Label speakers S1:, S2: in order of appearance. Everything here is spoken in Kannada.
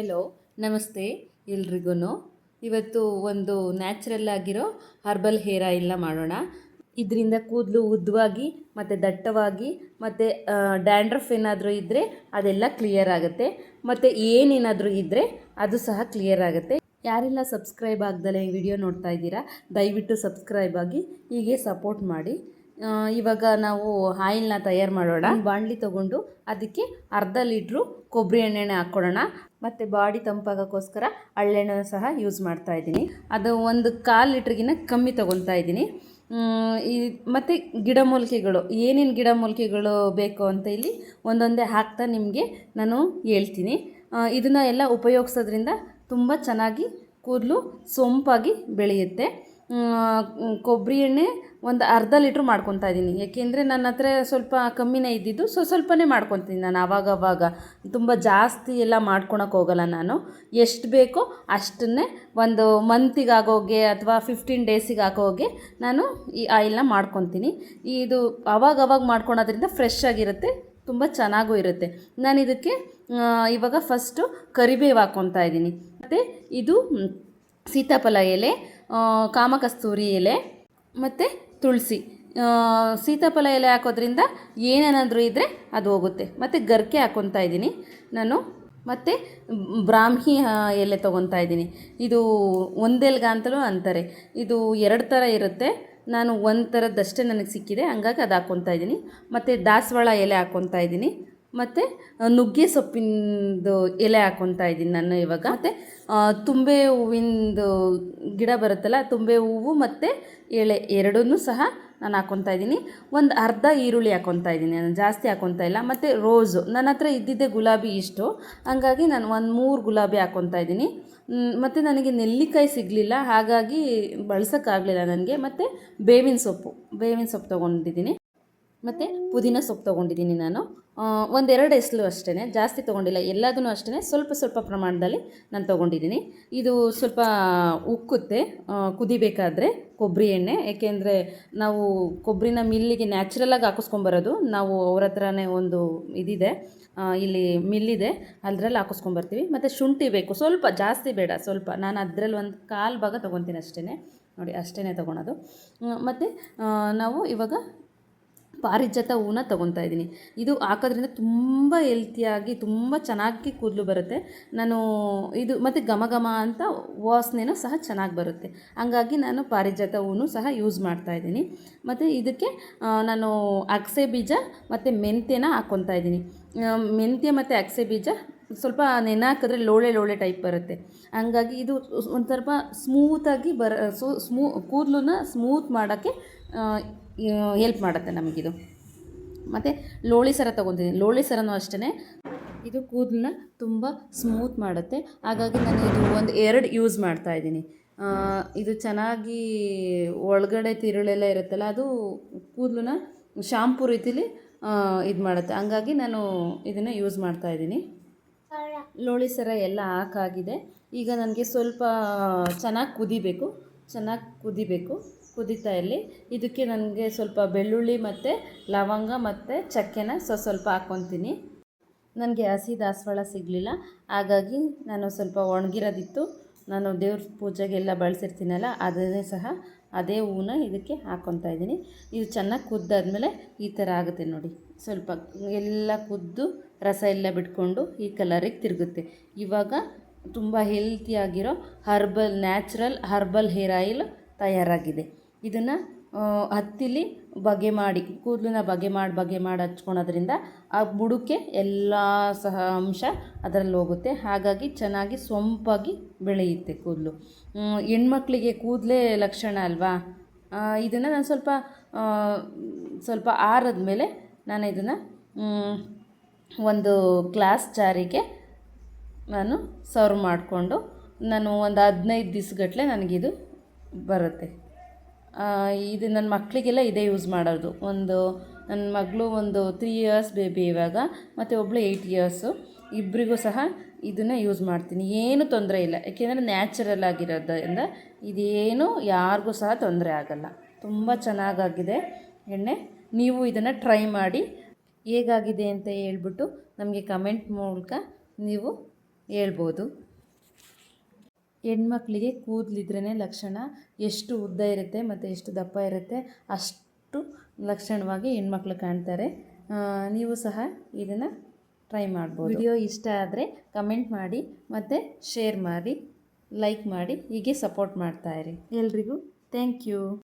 S1: ಎಲ್ಲೋ ನಮಸ್ತೆ ಎಲ್ರಿಗೂ ಇವತ್ತು ಒಂದು ನ್ಯಾಚುರಲ್ ಆಗಿರೋ ಹರ್ಬಲ್ ಹೇರ್ ಆಯಿಲ್ನ ಮಾಡೋಣ. ಇದರಿಂದ ಕೂದಲು ಉದ್ದವಾಗಿ ಮತ್ತು ದಟ್ಟವಾಗಿ, ಮತ್ತು ಡ್ಯಾಂಡ್ರಫ್ ಏನಾದರೂ ಇದ್ದರೆ ಅದೆಲ್ಲ ಕ್ಲಿಯರ್ ಆಗುತ್ತೆ. ಮತ್ತು ಏನೇನಾದರೂ ಇದ್ದರೆ ಅದು ಸಹ ಕ್ಲಿಯರ್ ಆಗುತ್ತೆ. ಯಾರೆಲ್ಲ ಸಬ್ಸ್ಕ್ರೈಬ್ ಆಗ್ದಲೇ ಈ ವಿಡಿಯೋ ನೋಡ್ತಾ ಇದ್ದೀರಾ, ದಯವಿಟ್ಟು ಸಬ್ಸ್ಕ್ರೈಬ್ ಆಗಿ ಹೀಗೆ ಸಪೋರ್ಟ್ ಮಾಡಿ. ಇವಾಗ ನಾವು ಆಯಿಲ್ನ ತಯಾರು ಮಾಡೋಣ. ಬಾಣಲಿ ತಗೊಂಡು ಅದಕ್ಕೆ ಅರ್ಧ ಲೀಟ್ರು ಕೊಬ್ಬರಿ ಎಣ್ಣೆನ ಹಾಕ್ಕೊಡೋಣ. ಮತ್ತು ಬಾಡಿ ತಂಪಾಗೋಕ್ಕೋಸ್ಕರ ಹಳ್ಳೆಣ್ಣೆ ಸಹ ಯೂಸ್ ಮಾಡ್ತಾ ಇದ್ದೀನಿ. ಅದು ಒಂದು ಕಾಲು ಲೀಟ್ರಿಗಿನ್ನ ಕಮ್ಮಿ ತೊಗೊತಾ ಇದ್ದೀನಿ. ಈ ಮತ್ತು ಗಿಡಮೂಲಿಕೆಗಳು ಏನೇನು ಗಿಡಮೂಲಿಕೆಗಳು ಬೇಕು ಅಂತ ಇಲ್ಲಿ ಒಂದೊಂದೇ ಹಾಕ್ತಾ ನಿಮಗೆ ನಾನು ಹೇಳ್ತೀನಿ. ಇದನ್ನ ಎಲ್ಲ ಉಪಯೋಗಿಸೋದ್ರಿಂದ ತುಂಬ ಚೆನ್ನಾಗಿ ಕೂದಲು ಸೊಂಪಾಗಿ ಬೆಳೆಯುತ್ತೆ. ಕೊಬ್ಬರಿ ಎಣ್ಣೆ ಒಂದು ಅರ್ಧ ಲೀಟ್ರ್ ಮಾಡ್ಕೊತಾ ಇದ್ದೀನಿ. ಏಕೆಂದರೆ ನನ್ನ ಹತ್ರ ಸ್ವಲ್ಪ ಕಮ್ಮಿನೇ ಇದ್ದಿದ್ದು, ಸೊ ಸ್ವಲ್ಪನೇ ಮಾಡ್ಕೊತೀನಿ ನಾನು ಆವಾಗ ಅವಾಗ ತುಂಬ ಜಾಸ್ತಿ ಎಲ್ಲ ಮಾಡ್ಕೊಳಕ್ಕೆ ಹೋಗಲ್ಲ ನಾನು. ಎಷ್ಟು ಬೇಕೋ ಅಷ್ಟನ್ನೇ ಒಂದು ಮಂತಿಗಾಗೋಗೆ ಅಥವಾ ಫಿಫ್ಟೀನ್ ಡೇಸಿಗೆ ಹಾಕೋಗೆ ನಾನು ಈ ಆಯಿಲ್ನ ಮಾಡ್ಕೊತೀನಿ. ಇದು ಅವಾಗ ಮಾಡ್ಕೊಳೋದ್ರಿಂದ ಫ್ರೆಶ್ ಆಗಿರುತ್ತೆ, ತುಂಬ ಚೆನ್ನಾಗೂ ಇರುತ್ತೆ. ನಾನು ಇದಕ್ಕೆ ಇವಾಗ ಫಸ್ಟು ಕರಿಬೇವು ಹಾಕ್ಕೊತಾ ಇದ್ದೀನಿ. ಮತ್ತು ಇದು ಸೀತಾಫಲ ಎಲೆ ಕಾಮಕಸ್ತೂರಿ ಎಲೆ, ಮತ್ತು ತುಳಸಿ. ಸೀತಾಫಲ ಎಲೆ ಹಾಕೋದ್ರಿಂದ ಏನೇನಾದರೂ ಇದ್ದರೆ ಅದು ಹೋಗುತ್ತೆ. ಮತ್ತು ಗರ್ಕೆ ಹಾಕ್ಕೊತಾ ಇದ್ದೀನಿ ನಾನು. ಮತ್ತು ಬ್ರಾಹ್ಮಿ ಎಲೆ ತೊಗೊತಾ ಇದ್ದೀನಿ. ಇದು ಒಂದೆಲ್ಗ ಅಂತಲೂ ಅಂತಾರೆ. ಇದು ಎರಡು ಥರ ಇರುತ್ತೆ. ನಾನು ಒಂದು ಥರದ್ದಷ್ಟೇ ನನಗೆ ಸಿಕ್ಕಿದೆ. ಹಂಗಾಗಿ ಅದು ಹಾಕ್ಕೊತಾ ಇದ್ದೀನಿ. ಮತ್ತು ದಾಸವಾಳ ಎಲೆ ಹಾಕ್ಕೊತಾ ಇದ್ದೀನಿ. ಮತ್ತು ನುಗ್ಗೆ ಸೊಪ್ಪಿನದು ಎಲೆ ಹಾಕ್ಕೊತಾ ಇದ್ದೀನಿ ನಾನು ಇವಾಗ. ಮತ್ತು ತುಂಬೆ ಹೂವಿಂದು ಗಿಡ ಬರುತ್ತಲ್ಲ, ತುಂಬೆ ಹೂವು ಮತ್ತು ಎಳೆ ಎರಡನ್ನೂ ಸಹ ನಾನು ಹಾಕ್ಕೊತಾ ಇದ್ದೀನಿ. ಒಂದು ಅರ್ಧ ಈರುಳ್ಳಿ ಹಾಕ್ಕೊತಾ ಇದ್ದೀನಿ, ನಾನು ಜಾಸ್ತಿ ಹಾಕ್ಕೊತಾ ಇಲ್ಲ. ಮತ್ತು ರೋಸು, ನನ್ನ ಹತ್ರ ಇದ್ದಿದ್ದೆ ಗುಲಾಬಿ ಇಷ್ಟು. ಹಂಗಾಗಿ ನಾನು ಒಂದು ಮೂರು ಗುಲಾಬಿ ಹಾಕ್ಕೊತಾ ಇದ್ದೀನಿ. ಮತ್ತು ನನಗೆ ನೆಲ್ಲಿಕಾಯಿ ಸಿಗಲಿಲ್ಲ, ಹಾಗಾಗಿ ಬಳಸೋಕ್ಕಾಗಲಿಲ್ಲ ನನಗೆ. ಮತ್ತು ಬೇವಿನ ಸೊಪ್ಪು ಬೇವಿನ ಸೊಪ್ಪು ತೊಗೊಂಡಿದ್ದೀನಿ. ಮತ್ತು ಪುದೀನ ಸೊಪ್ಪು ತೊಗೊಂಡಿದ್ದೀನಿ ನಾನು. ಒಂದೆರಡು ಎಸ್ಲು ಅಷ್ಟೇ ಜಾಸ್ತಿ ತೊಗೊಂಡಿಲ್ಲ ಎಲ್ಲದೂ ಅಷ್ಟೇ ಸ್ವಲ್ಪ ಸ್ವಲ್ಪ ಪ್ರಮಾಣದಲ್ಲಿ ನಾನು ತೊಗೊಂಡಿದ್ದೀನಿ. ಇದು ಸ್ವಲ್ಪ ಉಕ್ಕುತ್ತೆ ಕುದಿಬೇಕಾದರೆ ಕೊಬ್ಬರಿ ಎಣ್ಣೆ, ಏಕೆಂದರೆ ನಾವು ಕೊಬ್ಬರಿನ ಮಿಲ್ಲಿಗೆ ನ್ಯಾಚುರಲಾಗಿ ಹಾಕಿಸ್ಕೊಂಬರೋದು, ನಾವು ಅವ್ರ ಹತ್ರನೇ ಒಂದು ಇದಿದೆ ಇಲ್ಲಿ ಮಿಲ್ಲಿದೆ, ಅದರಲ್ಲಿ ಹಾಕಿಸ್ಕೊಂಬರ್ತೀವಿ. ಮತ್ತು ಶುಂಠಿ ಬೇಕು, ಸ್ವಲ್ಪ, ಜಾಸ್ತಿ ಬೇಡ, ಸ್ವಲ್ಪ, ನಾನು ಅದರಲ್ಲಿ ಒಂದು ಕಾಲು ಭಾಗ ತೊಗೊತೀನಿ ಅಷ್ಟೇ ನೋಡಿ ಅಷ್ಟೇ ತೊಗೊಳೋದು. ಮತ್ತು ನಾವು ಇವಾಗ ಪಾರಿಜಾತ ಹೂವನ್ನ ತೊಗೊತಾ ಇದ್ದೀನಿ. ಇದು ಹಾಕೋದ್ರಿಂದ ತುಂಬ ಹೆಲ್ತಿಯಾಗಿ ತುಂಬ ಚೆನ್ನಾಗಿ ಕೂದಲು ಬರುತ್ತೆ. ನಾನು ಇದು ಮತ್ತು ಘಮ ಘಮ ಅಂತ ವಾಸನೆನೂ ಸಹ ಚೆನ್ನಾಗಿ ಬರುತ್ತೆ. ಹಂಗಾಗಿ ನಾನು ಪಾರಿಜಾತ ಹೂವು ಸಹ ಯೂಸ್ ಮಾಡ್ತಾ ಇದ್ದೀನಿ. ಮತ್ತು ಇದಕ್ಕೆ ನಾನು ಅಗಸೆ ಬೀಜ ಮತ್ತು ಮೆಂತ್ಯನ ಹಾಕ್ಕೊತಾ ಇದ್ದೀನಿ. ಮೆಂತ್ಯ ಮತ್ತು ಅಗಸೆ ಬೀಜ ಸ್ವಲ್ಪ ನೆನೆ ಹಾಕಿದ್ರೆ ಲೋಳೆ ಲೋಳೆ ಟೈಪ್ ಬರುತ್ತೆ. ಹಂಗಾಗಿ ಇದು ಒಂದು ಸ್ವಲ್ಪ ಸ್ಮೂತಾಗಿ ಬರ, ಸೊ, ಸ್ಮೂ, ಕೂದಲನ್ನ ಸ್ಮೂತ್ ಮಾಡೋಕ್ಕೆ ಹೆಲ್ಪ್ ಮಾಡುತ್ತೆ ನಮಗಿದು. ಮತ್ತು ಲೋಳಿ ಸರ ತೊಗೊತೀನಿ ಲೋಳಿ ಸರನೂ ಅಷ್ಟೇ ಇದು ಕೂದಲನ್ನ ತುಂಬ ಸ್ಮೂತ್ ಮಾಡುತ್ತೆ. ಹಾಗಾಗಿ ನಾನು ಇದು ಒಂದು ಎರಡು ಯೂಸ್ ಮಾಡ್ತಾ ಇದ್ದೀನಿ. ಇದು ಚೆನ್ನಾಗಿ ಒಳಗಡೆ ತಿರುಳೆಲ್ಲ ಇರುತ್ತಲ್ಲ, ಅದು ಕೂದಲನ್ನ ಶಾಂಪು ರೀತಿಲಿ ಇದು ಮಾಡುತ್ತೆ. ಹಂಗಾಗಿ ನಾನು ಇದನ್ನು ಯೂಸ್ ಮಾಡ್ತಾ ಇದ್ದೀನಿ. ಲೋಳಿ ಸರ ಎಲ್ಲ ಹಾಕಾಗಿದೆ. ಈಗ ನನಗೆ ಸ್ವಲ್ಪ ಚೆನ್ನಾಗಿ ಕುದಿಬೇಕು. ಚೆನ್ನಾಗಿ ಕುದಿಬೇಕು. ಕುದೀತಾ ಇರಲಿ. ಇದಕ್ಕೆ ನನಗೆ ಸ್ವಲ್ಪ ಬೆಳ್ಳುಳ್ಳಿ ಮತ್ತು ಲವಂಗ ಮತ್ತು ಚಕ್ಕೆನ ಸೊ ಸ್ವಲ್ಪ ಹಾಕ್ಕೊತೀನಿ. ನನಗೆ ಹಸಿ ದಾಸವಾಳ ಸಿಗಲಿಲ್ಲ. ಹಾಗಾಗಿ ನಾನು ಸ್ವಲ್ಪ ಒಣಗಿರೋದಿತ್ತು. ನಾನು ದೇವ್ರ ಪೂಜೆಗೆಲ್ಲ ಬಳಸಿರ್ತೀನಲ್ಲ, ಅದನ್ನೇ ಸಹ ಅದೇ ಹೂವನ್ನ ಇದಕ್ಕೆ ಹಾಕ್ಕೊತಾ ಇದ್ದೀನಿ. ಇದು ಚೆನ್ನಾಗಿ ಕುದ್ದಾದಮೇಲೆ ಈ ಥರ ಆಗುತ್ತೆ ನೋಡಿ. ಸ್ವಲ್ಪ ಎಲ್ಲ ಕುದ್ದು ರಸ ಎಲ್ಲ ಬಿಟ್ಕೊಂಡು ಈ ಕಲರಿಗೆ ತಿರುಗುತ್ತೆ. ಇವಾಗ ತುಂಬ ಹೆಲ್ತಿಯಾಗಿರೋ herbal natural herbal hair oil ತಯಾರಾಗಿದೆ. ಇದನ್ನು ಹತ್ತಿಲಿ ಬಗೆ ಮಾಡಿ, ಕೂದಲನ್ನ ಬಗೆ ಮಾಡಿ ಬಗೆ ಮಾಡಿ ಹಚ್ಕೊಳೋದ್ರಿಂದ ಆ ಬುಡಕ್ಕೆ ಎಲ್ಲ ಸಹ ಅಂಶ ಅದರಲ್ಲಿ ಹೋಗುತ್ತೆ. ಹಾಗಾಗಿ ಚೆನ್ನಾಗಿ ಸೊಂಪಾಗಿ ಬೆಳೆಯುತ್ತೆ ಕೂದಲು. ಹೆಣ್ಮಕ್ಳಿಗೆ ಕೂದಲೇ ಲಕ್ಷಣ ಅಲ್ವಾ? ಇದನ್ನು ನಾನು ಸ್ವಲ್ಪ ಸ್ವಲ್ಪ ಆರದ ಮೇಲೆ ನಾನು ಇದನ್ನು ಒಂದು ಗ್ಲಾಸ್ ಜಾರಿಗೆ ನಾನು ಸರ್ವ್ ಮಾಡಿಕೊಂಡು, ನಾನು ಒಂದು ಹದಿನೈದು ದಿವಸಗಟ್ಲೆ ನನಗಿದು ಬರುತ್ತೆ. ಇದು ನನ್ನ ಮಕ್ಕಳಿಗೆಲ್ಲ ಇದೇ ಯೂಸ್ ಮಾಡೋದು. ಒಂದು ನನ್ನ ಮಗಳು ಒಂದು ತ್ರೀ ಇಯರ್ಸ್ ಬೇಬಿ ಇವಾಗ, ಮತ್ತು ಒಬ್ಬಳು ಏಯ್ಟ್ ಇಯರ್ಸು ಇಬ್ಬರಿಗೂ ಸಹ ಇದನ್ನು ಯೂಸ್ ಮಾಡ್ತೀನಿ. ಏನು ತೊಂದರೆ ಇಲ್ಲ. ಯಾಕೆಂದರೆ ನ್ಯಾಚುರಲ್ ಆಗಿರೋದ್ರಿಂದ ಇದೇನು ಯಾರಿಗೂ ಸಹ ತೊಂದರೆ ಆಗಲ್ಲ. ತುಂಬ ಚೆನ್ನಾಗಾಗಿದೆ ಎಣ್ಣೆ. ನೀವು ಇದನ್ನು ಟ್ರೈ ಮಾಡಿ ಹೇಗಾಗಿದೆ ಅಂತ ಹೇಳ್ಬಿಟ್ಟು ನಮಗೆ ಕಮೆಂಟ್ ಮೂಲಕ ನೀವು ಹೇಳ್ಬೋದು. ಹೆಣ್ಮಕ್ಳಿಗೆ ಕೂದಲಿದ್ರೇ ಲಕ್ಷಣ. ಎಷ್ಟು ಉದ್ದ ಇರುತ್ತೆ ಮತ್ತು ಎಷ್ಟು ದಪ್ಪ ಇರುತ್ತೆ ಅಷ್ಟು ಲಕ್ಷಣವಾಗಿ ಹೆಣ್ಮಕ್ಳು ಕಾಣ್ತಾರೆ. ನೀವು ಸಹ ಇದನ್ನು ಟ್ರೈ ಮಾಡ್ಬೋದು. ವಿಡಿಯೋ ಇಷ್ಟ ಆದರೆ ಕಮೆಂಟ್ ಮಾಡಿ ಮತ್ತು ಶೇರ್ ಮಾಡಿ, ಲೈಕ್ ಮಾಡಿ, ಹೀಗೆ ಸಪೋರ್ಟ್ ಮಾಡ್ತಾಯಿರಿ ಎಲ್ರಿಗೂ ಥ್ಯಾಂಕ್ ಯು.